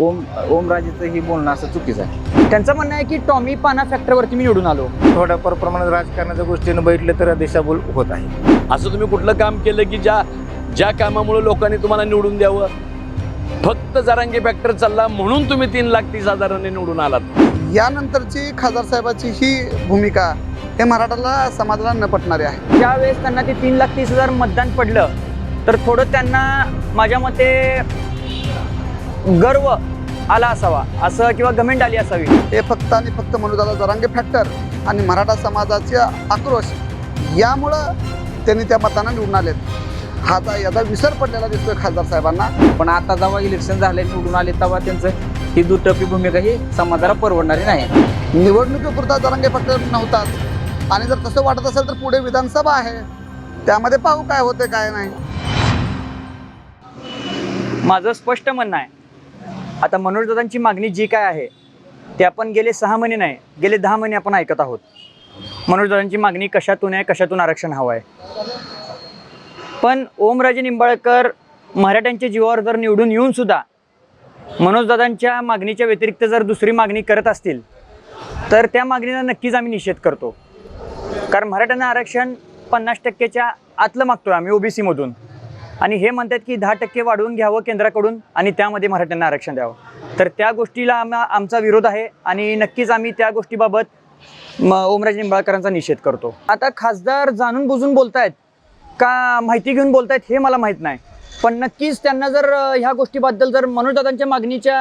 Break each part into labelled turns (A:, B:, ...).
A: ओम ओमराजेचं ही बोलणं असं चुकीचं आहे.
B: त्यांचं म्हणणं आहे की टॉमी पाना फॅक्टरीवरती मी निवडून आलो.
C: थोड्याफार प्रमाणात राजकारणाच्या गोष्टीनं बघितलं तर दिशाभूल होत आहे.
D: असं तुम्ही कुठलं काम केलं की ज्या ज्या कामामुळे लोकांनी तुम्हाला निवडून द्यावं? फक्त जरांगे फॅक्टर चालला म्हणून तुम्ही तीन लाख तीस हजारांनी निवडून आलात.
E: यानंतरची खासदार साहेबाची ही भूमिका हे मराठाला समाजाला न पटणारी आहे.
B: ज्यावेळेस त्यांना ते तीन लाख तीस हजार मतदान पडलं तर थोडं त्यांना माझ्या मते गर्व आला असावा असं किंवा गमेंट आली असावी.
E: हे फक्त आणि फक्त मनोदादा जरांगे फॅक्टर आणि मराठा समाजाचा आक्रोश यामुळं त्यांनी त्या मतांना निवडून आलेत. हा आता याचा विसर पडलेला दिसतोय खासदार साहेबांना.
A: पण आता जेव्हा इलेक्शन झाले निवडून आले तेव्हा त्यांचं ही दुटप्पी भूमिका ही समाजाला परवडणारी नाही.
E: निवडणुकीपुरता जरांगे फॅक्टर नव्हताच. आणि जर तसं वाटत असेल तर पुढे विधानसभा आहे. त्यामध्ये पाहू काय होते काय नाही.
B: माझं स्पष्ट म्हणणं आहे आता मनोजदादांची मागणी जी काय आहे ते आपण गेले सहा महिने नाही गेले दहा महिने आपण ऐकत आहोत. मनोजदादांची मागणी कशातून आहे कशातून आरक्षण हवं आहे? पण ओमराजे निंबाळकर मराठ्यांच्या जीवावर जर निवडून येऊन सुद्धा मनोजदादांच्या मागणीच्या व्यतिरिक्त जर दुसरी मागणी करत असतील तर त्या मागणीला नक्कीच आम्ही निषेध करतो. कारण मराठ्यांना आरक्षण पन्नास टक्क्याच्या आतलं मागतोय आम्ही ओबीसीमधून. आणि हे म्हणतात की दहा टक्के वाढवून घ्यावं केंद्राकडून आणि त्यामध्ये मराठ्यांना आरक्षण द्यावं. तर त्या गोष्टीला आम्हा आमचा विरोध आहे आणि नक्कीच आम्ही त्या गोष्टीबाबत ओमराज निंबाळकरांचा निषेध करतो. आता खासदार जाणून बुजून बोलतायत का माहिती घेऊन बोलतायत हे मला माहीत नाही. पण नक्कीच त्यांना जर ह्या गोष्टीबद्दल जर मनोजदादांच्या मागणीच्या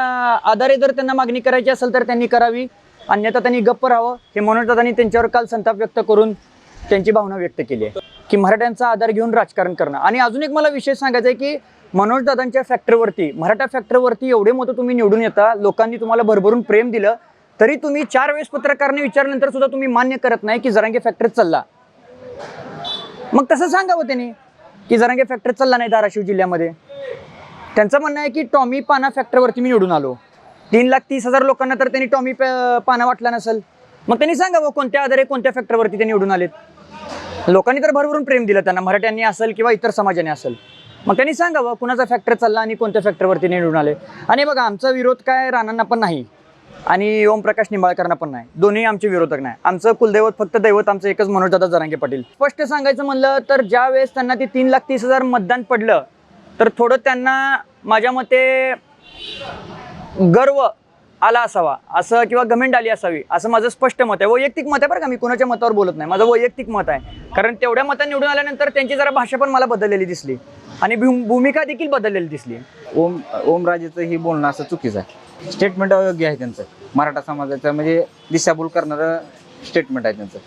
B: आधारे जर त्यांना मागणी करायची असेल तर त्यांनी करावी. अन्यथा त्यांनी गप्प राहावं हे मनोजदादांनी त्यांच्यावर काल संताप व्यक्त करून त्यांची भावना व्यक्त केली आहे. की मराठ्यांचा आधार घेऊन राजकारण करणं. आणि अजून एक मला विशेष सांगायचं आहे की मनोजदादांच्या फॅक्टरीवरती मराठा फॅक्टरीवरती एवढे मतं तुम्ही निवडून येता लोकांनी तुम्हाला भरभरून प्रेम दिलं तरी तुम्ही चार वेळेस पत्रकारांनी विचारल्यानंतर सुद्धा तुम्ही मान्य करत नाही की जरांगे फॅक्टरीत चालला. मग तसं सांगावं त्यांनी की जरांगे फॅक्टरी चालला नाही धाराशिव जिल्ह्यामध्ये. त्यांचं म्हणणं आहे की टॉमी पाना फॅक्टरीवरती मी निवडून आलो. तीन लाख तीस हजार लोकांना तर त्यांनी टॉमी पाना वाटला नसेल. मग त्यांनी सांगावं कोणत्या आधारे कोणत्या फॅक्टरीवरती ते निवडून आलेत? लोकांनी तर भरभरून प्रेम दिलं त्यांना. मराठ्यांनी असेल किंवा इतर समाजाने असेल. मग त्यांनी सांगावं कुणाचा फॅक्टर चालला आणि कोणत्या फॅक्टरवरती निवडून आले? आणि बघा आमचा विरोध काय राणांना पण नाही. आणि ओमप्रकाश निंबाळकरांना पण नाही. दोन्ही आमचे विरोधक नाही. आमचं कुलदैवत फक्त दैवत आमचं एकच मनोजदादा जरांगे पाटील. स्पष्ट सांगायचं म्हणलं तर ज्या वेळेस त्यांना ते तीन लाख तीस हजार मतदान पडलं तर थोडं त्यांना माझ्या मते गर्व आला असावा असं किंवा गमेंट आली असावी असं माझं स्पष्ट मत आहे. वैयक्तिक मत आहे बरं का मी कुणाच्या मतावर बोलत नाही. माझं वैयक्तिक मत आहे. कारण तेवढ्या मतात निवडून आल्यानंतर त्यांची जरा भाषा पण मला बदललेली दिसली. आणि भूम- भूमिका देखील बदललेली दिसली.
A: ओम ओमराजेचं ही बोलणं असं चुकीचं आहे. स्टेटमेंट अयोग्य आहे त्यांचं. मराठा समाजाचं म्हणजे दिशाभूल करणारं स्टेटमेंट आहे त्यांचं.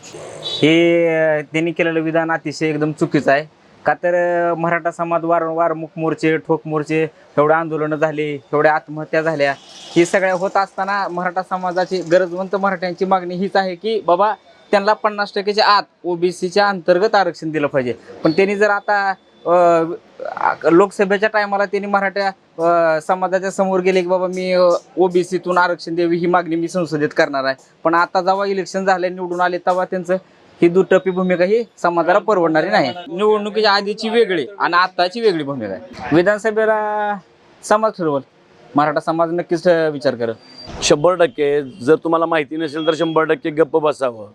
A: हे त्यांनी केलेलं विधान अतिशय एकदम चुकीचं आहे. का तर मराठा समाज वारंवार मुख मोर्चे ठोक मोर्चे एवढे आंदोलनं झाली एवढ्या आत्महत्या झाल्या. हे सगळ्या होत असताना मराठा समाजाची गरजवंत मराठ्यांची मागणी हीच आहे की बाबा त्यांना पन्नास टक्क्याच्या आत ओबीसीच्या अंतर्गत आरक्षण दिलं पाहिजे. पण त्यांनी जर आता लोकसभेच्या टायमाला त्यांनी मराठा समाजाच्या समोर गेले की बाबा मी ओबीसीतून आरक्षण द्यावी ही मागणी मी संसदेत करणार आहे. पण आता जेव्हा इलेक्शन झाले निवडून आले तेव्हा त्यांचं ही दुटप्पी भूमिका ही समाजाला परवडणारी नाही. निवडणुकीच्या आधीची वेगळी आणि आताची वेगळी भूमिका आहे. विधानसभेला समाज ठरवल. मराठा समाज नक्कीच विचार करत
D: शंभर टक्के. जर तुम्हाला माहिती नसेल तर शंभर टक्के गप्प बसावं.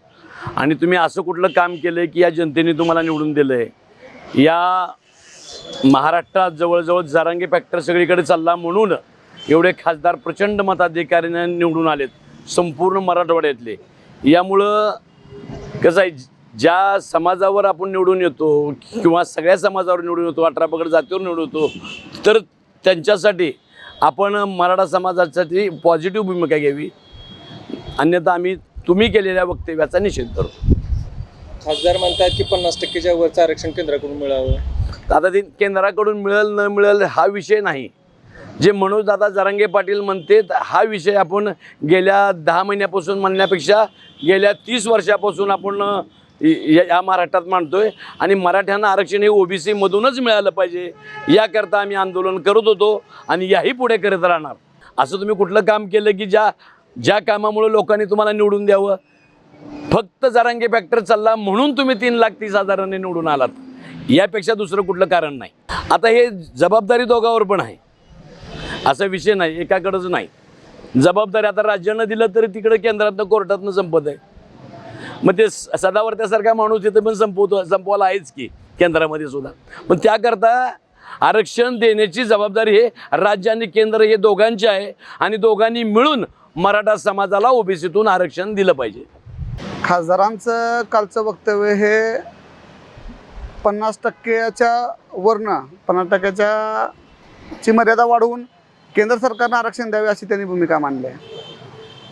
D: आणि तुम्ही असं कुठलं काम केलं की या जनतेने तुम्हाला निवडून दिलंय? या महाराष्ट्रात जवळजवळ जारांगी फॅक्टर सगळीकडे चालला म्हणून एवढे खासदार प्रचंड मताधिकाऱ्याने निवडून आलेत. संपूर्ण मराठवाड्यातले. यामुळं कसं आहे ज्या समाजावर आपण निवडून येतो किंवा सगळ्या समाजावर निवडून येतो अठरा पगड जातीवर निवडून येतो तर त्यांच्यासाठी आपण मराठा समाजासाठी पॉझिटिव्ह भूमिका घ्यावी. अन्यथा आम्ही तुम्ही केलेल्या वक्तव्याचा निषेध करतो
F: खासदार म्हणतात की पन्नास टक्केच्या वरचं आरक्षण केंद्राकडून मिळावं.
D: आता ते केंद्राकडून मिळेल न मिळेल हा विषय नाही. जे मनोजदादा जरांगे पाटील म्हणते हा विषय आपण गेल्या दहा महिन्यापासून म्हणण्यापेक्षा गेल्या तीस वर्षापासून आपण या महाराष्ट्रात मांडतो आहे आणि मराठ्यांना आरक्षण हे ओ बी सीमधूनच मिळालं पाहिजे याकरता आम्ही आंदोलन करत होतो आणि याही पुढे करत राहणार. असं तुम्ही कुठलं काम केलं की ज्या ज्या कामामुळे लोकांनी तुम्हाला निवडून द्यावं? फक्त जरांगे फॅक्टर चालला म्हणून तुम्ही तीन लाख तीस हजारांनी निवडून आलात. यापेक्षा दुसरं कुठलं कारण नाही. आता हे जबाबदारी दोघावर पण आहे. असा विषय नाही एकाकडंच नाही. जबाबदारी आता राज्यानं दिलं तरी तिकडं केंद्रातनं कोर्टातनं संपत आहे. मग ते स- सदावर्त्यासारखा माणूस तिथं पण संपवतो संपवायला आहेच की केंद्रामध्ये सुद्धा. पण त्याकरता आरक्षण देण्याची जबाबदारी हे राज्य आणि केंद्र हे दोघांची आहे आणि दोघांनी मिळून मराठा समाजाला ओबीसीतून आरक्षण दिलं पाहिजे.
E: खासदारांचं कालचं वक्तव्य हे पन्नास टक्क्याच्या वरनं पन्नास टक्क्याच्या ची मर्यादा वाढवून केंद्र सरकारनं आरक्षण द्यावे अशी त्यांनी भूमिका मांडली आहे.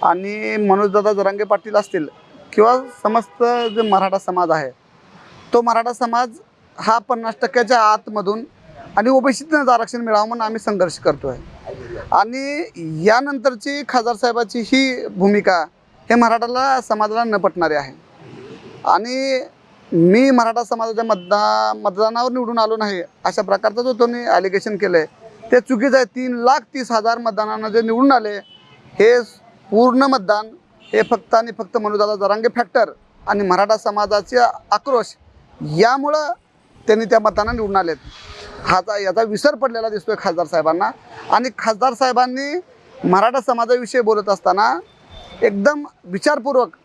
E: आणि मनोजदादा जरांगे पाटील असतील किंवा समस्त जे मराठा समाज आहे तो मराठा समाज हा पन्नास टक्क्याच्या आतमधून आणि ओबीसीतनंच आरक्षण मिळावं म्हणून आम्ही संघर्ष करतो आहे आणि यानंतरची खासदार साहेबाची ही भूमिका हे मराठाला समाजाला न पटणारे आहे. आणि मी मराठा समाजाच्या मतदा मतदानावर निवडून आलो नाही अशा प्रकारचं जो त्यांनी ॲलिगेशन केलं आहे ते चुकीचं आहे. तीन लाख तीस हजार मतदानानं जे निवडून आले हे पूर्ण मतदान हे फक्त आणि फक्त मनोदादा जरांगे फॅक्टर आणि मराठा समाजाचे आक्रोश यामुळं त्यांनी त्या मतानं निवडून आलेत. हाचा याचा विसर पडलेला दिसतोय खासदार साहेबांना. आणि खासदार साहेबांनी मराठा समाजाविषयी बोलत असताना एकदम विचारपूर्वक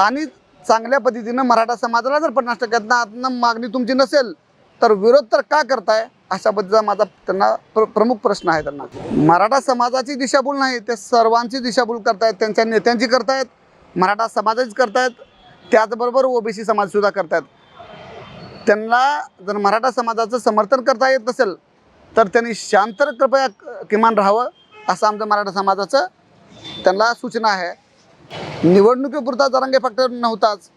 E: आणि चांगल्या पद्धतीनं मराठा समाजाला जर पन्नास टक्क्यातनं आतनं मागणी तुमची नसेल तर विरोध तर का करताय? अशा पद्धतीचा माझा त्यांना प्र प्रमुख प्रश्न आहे त्यांना. मराठा समाजाची दिशाभूल नाही ते सर्वांची दिशाभूल करतायत त्यांच्या नेत्यांची करतायत मराठा समाजाची करतायत त्याचबरोबर ओबीसी समाजसुद्धा करतायत. त्यांना जर मराठा समाजाचं समर्थन करता येत नसेल तर त्यांनी शांत कृपया किमान राहावं असं आमचं मराठा समाजाचं त्यांना सूचना आहे. निवडणुकीपुरता जरांगे फॅक्टर नव्हताच.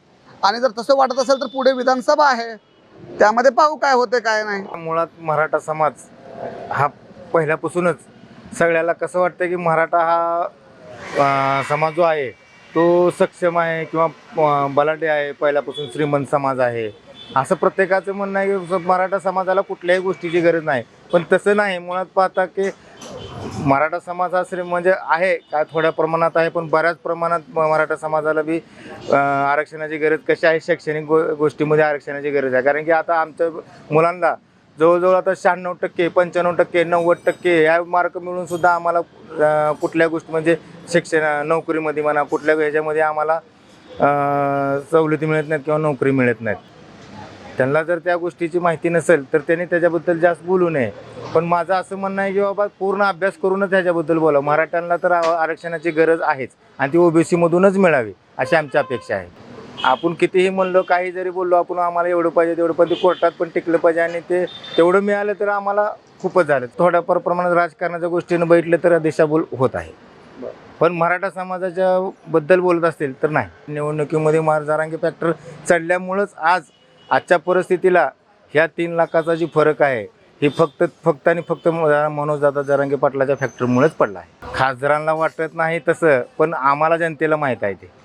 E: आणि जर तसं वाटत असेल तर पुढे विधानसभा आहे. त्यामध्ये पाहू काय होते काय नाही.
C: मुळात मराठा समाज हा पहिल्यापासूनच सगळ्याला कसं वाटतं की मराठा हा समाज जो आहे तो सक्षम आहे किंवा बलाढ्य आहे पहिल्यापासून श्रीमंत समाज आहे. असं प्रत्येकाचं म्हणणं आहे की मराठा समाजाला कुठल्याही गोष्टीची गरज नाही. पण तसं नाही. मुळात पाहता की मराठा समाज हा श्री म्हणजे आहे काय थोड्या प्रमाणात आहे पण बऱ्याच प्रमाणात म- मराठा समाजाला बी आरक्षणाची गरज कशी आहे शैक्षणिक गो गोष्टीमध्ये आरक्षणाची गरज आहे. कारण की आता आमच्या मुलांना जवळजवळ आता शहाण्णव टक्के पंच्याण्णव टक्के नव्वद टक्के ह्या मार्क मिळून सुद्धा आम्हाला कुठल्या गोष्टी म्हणजे शिक्षण नोकरीमध्ये म्हणा कुठल्या ह्याच्यामध्ये आम्हाला सवलती मिळत नाहीत किंवा नोकरी मिळत नाहीत. त्यांना जर त्या गोष्टीची माहिती नसेल तर त्यांनी त्याच्याबद्दल जास्त बोलू नये. पण माझं असं म्हणणं आहे की बाबा पूर्ण अभ्यास करूनच ह्याच्याबद्दल बोला. मराठ्यांना तर आरक्षणाची गरज आहेच. आणि ती ओबीसीमधूनच मिळावी अशी आमची अपेक्षा आहे. आपण कितीही म्हणलो काही जरी बोललो आपण आम्हाला एवढं पाहिजे तेवढं पण ते कोर्टात पण टिकलं पाहिजे आणि ते तेवढं मिळालं तर आम्हाला खूपच झालं. थोड्याफार प्रमाणात राजकारणाच्या गोष्टीनं बघितलं तर दिशाभूल होत आहे. पण मराठा समाजाच्या बद्दल बोलत असतील तर नाही. निवडणुकीमध्ये मारजारांगे फॅक्टर चढल्यामुळंच आज आजच्या परिस्थितीला ह्या तीन लाखाचा जी फरक आहे ही फक्त फक्त आणि फक्त मनोज दादा जरांगे पाटलाच्या फॅक्टरीमुळेच पडला आहे. खासदारांना वाटत नाही तसं पण आम्हाला जनतेला माहीत आहे ते.